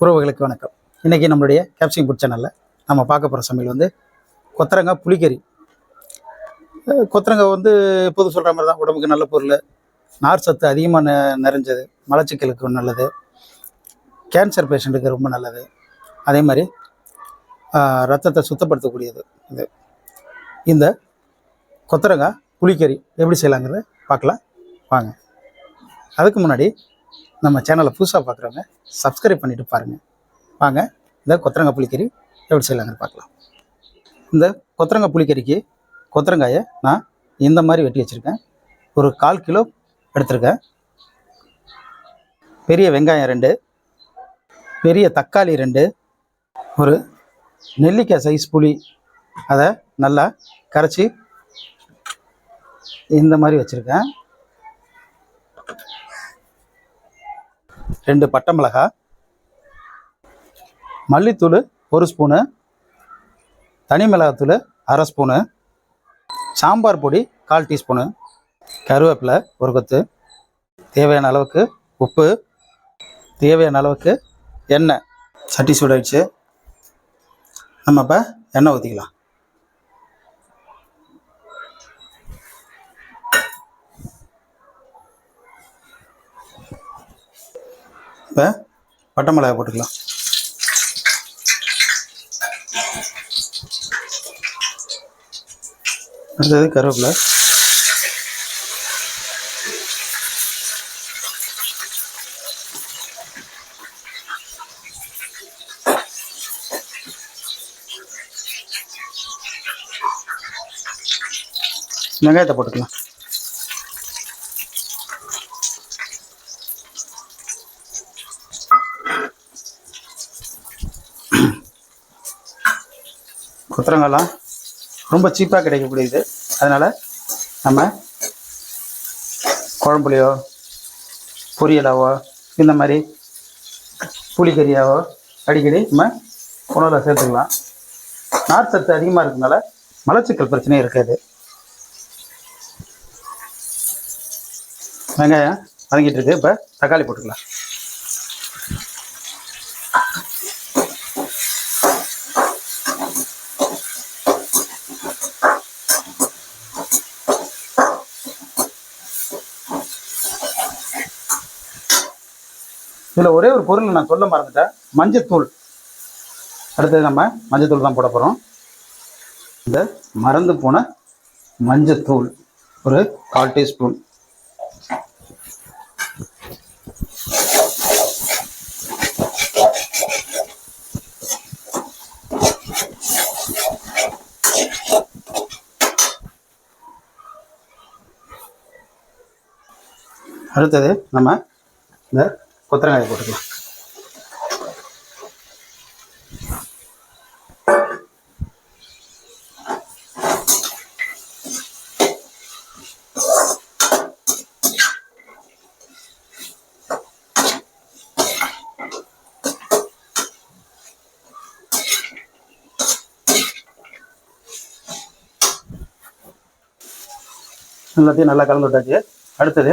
உறவுகளுக்கு வணக்கம். இன்றைக்கி நம்மளுடைய கேப்சிங் ஃபுட் சேனலில் நம்ம பார்க்க போகிற சமையல் வந்து கொத்தரங்காய் புளிக்கறி. கொத்தரங்காய் வந்து எப்போதும் சொல்கிற மாதிரி தான் உடம்புக்கு நல்ல பொருள். நார் சத்து அதிகமாக நெ நிறைஞ்சது. மலச்சிக்கலுக்கு நல்லது. கேன்சர் பேஷண்ட்டுக்கு ரொம்ப நல்லது. அதே மாதிரி ரத்தத்தை சுத்தப்படுத்தக்கூடியது இது. இந்த கொத்தரங்காய் புளிக்கறி எப்படி செய்யலாங்கிறத பார்க்கலாம். வாங்க. அதுக்கு முன்னாடி நம்ம சேனலை புதுசாக பார்க்குறவங்க சப்ஸ்கிரைப் பண்ணிவிட்டு பாருங்கள் வாங்க இந்த கொத்தரங்காய் புளிக்கறி எப்படி செய்யலாங்கன்னு பார்க்கலாம். இந்த கொத்தரங்காய் புளிக்கறிக்கு கொத்தரங்காயை நான் இந்த மாதிரி வெட்டி வச்சுருக்கேன். ஒரு கால் கிலோ எடுத்திருக்கேன். பெரிய வெங்காயம் ரெண்டு பெரிய தக்காளி ரெண்டு ஒரு நெல்லிக்காய் சைஸ் புளி அதை நல்லா கரைச்சி இந்த மாதிரி வச்சுருக்கேன். ரெண்டு பட்டை மிளகாய் மல்லித்தூள் ஒரு ஸ்பூனு தனி மிளகாத்தூள் அரை ஸ்பூனு சாம்பார் பொடி கால் டீஸ்பூனு கருவேப்பிலை ஒரு கொத்து தேவையான அளவுக்கு உப்பு தேவையான அளவுக்கு எண்ணெய். சட்டி சூடாயிடுச்சு. நம்ம இப்போ எண்ணெய் ஊற்றிக்கலாம் இப்போ பட்டை மிளகாய் போட்டுக்கலாம். அடுத்தது கருவேப்பிலை. வெங்காயத்தை போட்டுக்கலாம். கொத்தரங்காலாம் ரொம்ப சீப்பாக கிடைக்கக்கூடியது. அதனால் நம்ம குழம்புலையோ பொரியலாவோ இந்த மாதிரி புளிக்கறியாவோ அடிக்கடி நம்ம உணவில் சேர்த்துக்கலாம். நார் சத்து அதிகமாக இருக்கனால மலச்சிக்கல் பிரச்சனையும் இருக்காது. வெங்காயம் வதங்கிட்டு இருக்கு. இப்போ தக்காளி போட்டுக்கலாம். இதில் ஒரே ஒரு பொருள் நான் சொல்ல மறந்துட்டேன். மஞ்சத்தூள். அடுத்தது நம்ம மஞ்சத்தூள் தான் போட போகிறோம் இந்த மறந்து போன மஞ்சத்தூள். ஒரு கால் டீஸ்பூன். அடுத்தது நம்ம இந்த கொத்தரங்காயை போட்டுக்கலாம். எல்லாத்தையும் நல்லா கலந்து விட்டாச்சு. அடுத்தது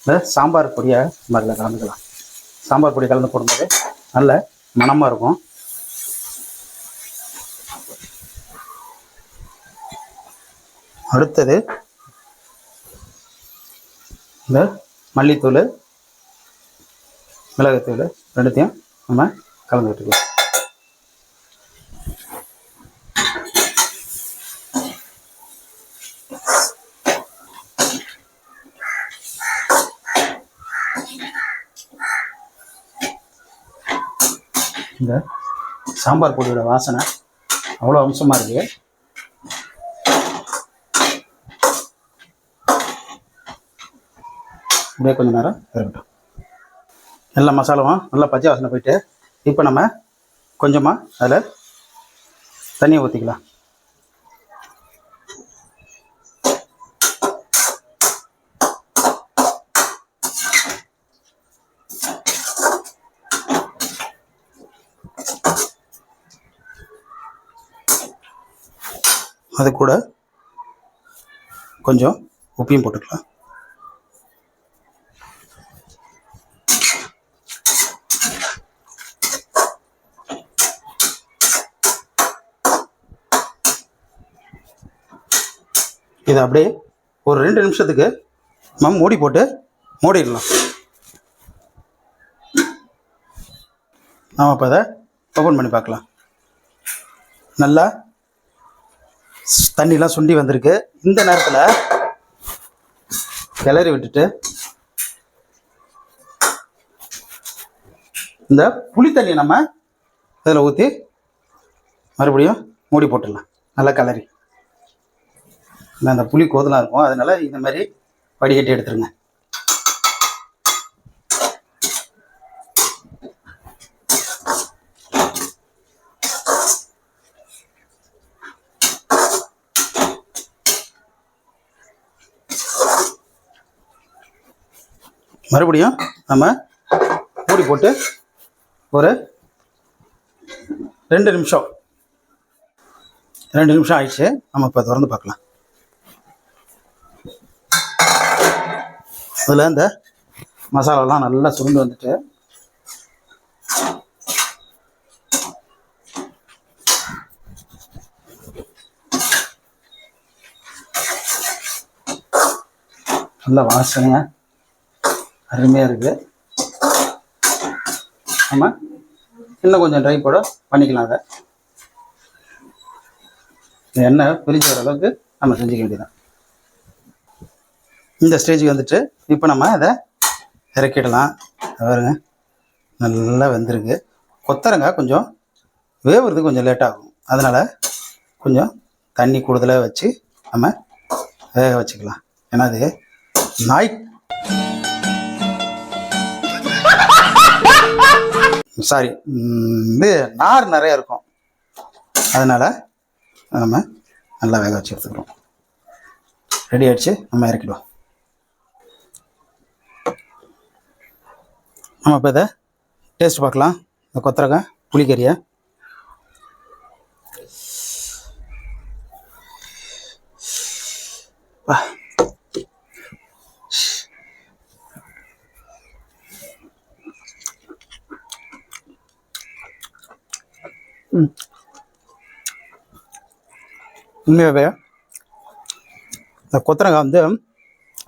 இந்த சாம்பார் பொடியை மாதிரி கலந்துக்கலாம். சாம்பார் பொடி கலந்து போடும்போது நல்ல மனமாக இருக்கும். அடுத்தது இந்த மல்லித்தூள் மிளகுத்தூள் ரெண்டுத்தையும் நம்ம கலந்து விட்டுக்கலாம். இந்த சாம்பார் பொடியோட வாசனை அவ்வளோ அம்சமாக இருக்குது அப்படியே கொஞ்சம் நேரம் இருக்கட்டும். எல்லா மசாலாவும் நல்லா பச்சை வாசனை போயிட்டு இப்போ நம்ம கொஞ்சமாக அதில் தண்ணியை ஊற்றிக்கலாம் அது கூட கொஞ்சம் உப்பையும் போட்டுக்கலாம். இதை அப்படியே ஒரு ரெண்டு நிமிஷத்துக்கு நம்ம மூடி போட்டு மூடிடலாம். நாம் அப்போ அதை ஓப்பன் பண்ணி பார்க்கலாம். நல்லா தண்ணிலாம் சுண்டி வந்திருக்கு. இந்த நேரத்தில் கிளறி விட்டுட்டு இந்த புளி தண்ணி நம்ம இதில் ஊற்றி மறுபடியும் மூடி போட்டுடலாம். நல்லா கிளறி. இல்லை அந்த புளி கோதலாக இருக்கும். அதனால இந்த மாதிரி வடிகட்டி எடுத்துருங்க. மறுபடியும் நம்ம மூடி போட்டு ஒரு ரெண்டு நிமிஷம் ரெண்டு நிமிஷம் ஆயிடுச்சு. நம்ம இப்போ திறந்து பார்க்கலாம். அதில் இந்த மசாலாலாம் நல்லா சுருண்டு வந்துட்டு நல்லா வாசனையாக அருமையாக இருக்குது நம்ம இன்னும் கொஞ்சம் ட்ரை போட பண்ணிக்கலாம் அதை. எண்ணெய் பிரிஞ்சு வர அளவுக்கு நம்ம செஞ்சுக்க வேண்டியதான் இந்த ஸ்டேஜுக்கு வந்துட்டு இப்போ நம்ம அதை இறக்கிடலாம். பாருங்க. நல்லா வெந்திருக்கு. கொத்தரங்காய் கொஞ்சம் வேவுறது கொஞ்சம் லேட் ஆகும். அதனால் கொஞ்சம் தண்ணி கூடுதலாக வச்சு நம்ம வேக வச்சுக்கலாம். ஏன்னா அது நாய் சாரி இது நார் நிறைய இருக்கும். அதனால் நம்ம நல்லா வேக வச்சு எடுத்துக்கிறோம். ரெடி ஆகிடுச்சு நம்ம இறக்கிடுவோம். நம்ம இப்போ இதை டேஸ்ட் பார்க்கலாம். இந்த கொத்தரக்காய் புளிக்கறியை. வா. உண்மையாகவே இந்த கொத்தரங்காய் வந்து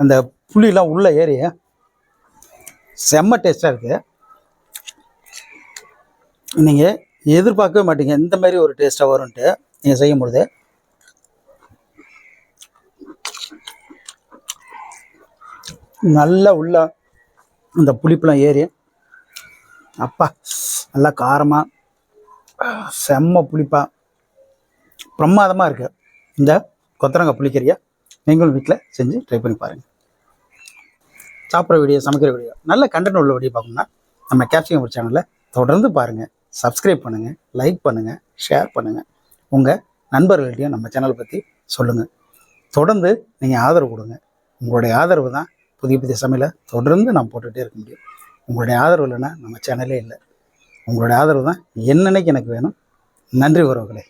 அந்த புளியெலாம் உள்ளே ஏறி செம்ம டேஸ்ட்டாக இருக்குது நீங்கள் எதிர்பார்க்கவே மாட்டீங்க. இந்த மாதிரி ஒரு டேஸ்ட்டாக வரும்ன்ட்டு நீங்கள் செய்யும் பொழுது. நல்லா உள்ள அந்த புளிப்பெலாம் ஏறி அப்பா நல்லா காரமாக செம்ம புளிப்பா பிரமாதமாக இருக்குது இந்த கொத்தரங்காய் புளிக்கறியை நீங்களும் வீட்டில் செஞ்சு ட்ரை பண்ணி பாருங்கள் சாப்பிட்ற வீடியோ சமைக்கிற வீடியோ நல்ல கண்டென்ட் உள்ள வீடியோ பார்க்கணும்னா நம்ம கேப்சிகம் ஒரு சேனலை தொடர்ந்து பாருங்கள் சப்ஸ்கிரைப் பண்ணுங்கள் லைக் பண்ணுங்கள் ஷேர் பண்ணுங்கள் உங்கள் நண்பர்கள்ட்டையும் நம்ம சேனலை பற்றி சொல்லுங்கள் தொடர்ந்து நீங்கள் ஆதரவு கொடுங்க. உங்களுடைய ஆதரவு தான் புதிய புதிய சமையலை தொடர்ந்து நான் போட்டுகிட்டே இருக்க முடியும். உங்களுடைய ஆதரவு இல்லைன்னா நம்ம சேனலே இல்லை. உங்களுடைய ஆதரவு தான் என்னன்னைக்கு எனக்கு வேணும். நன்றி உறவுகளே.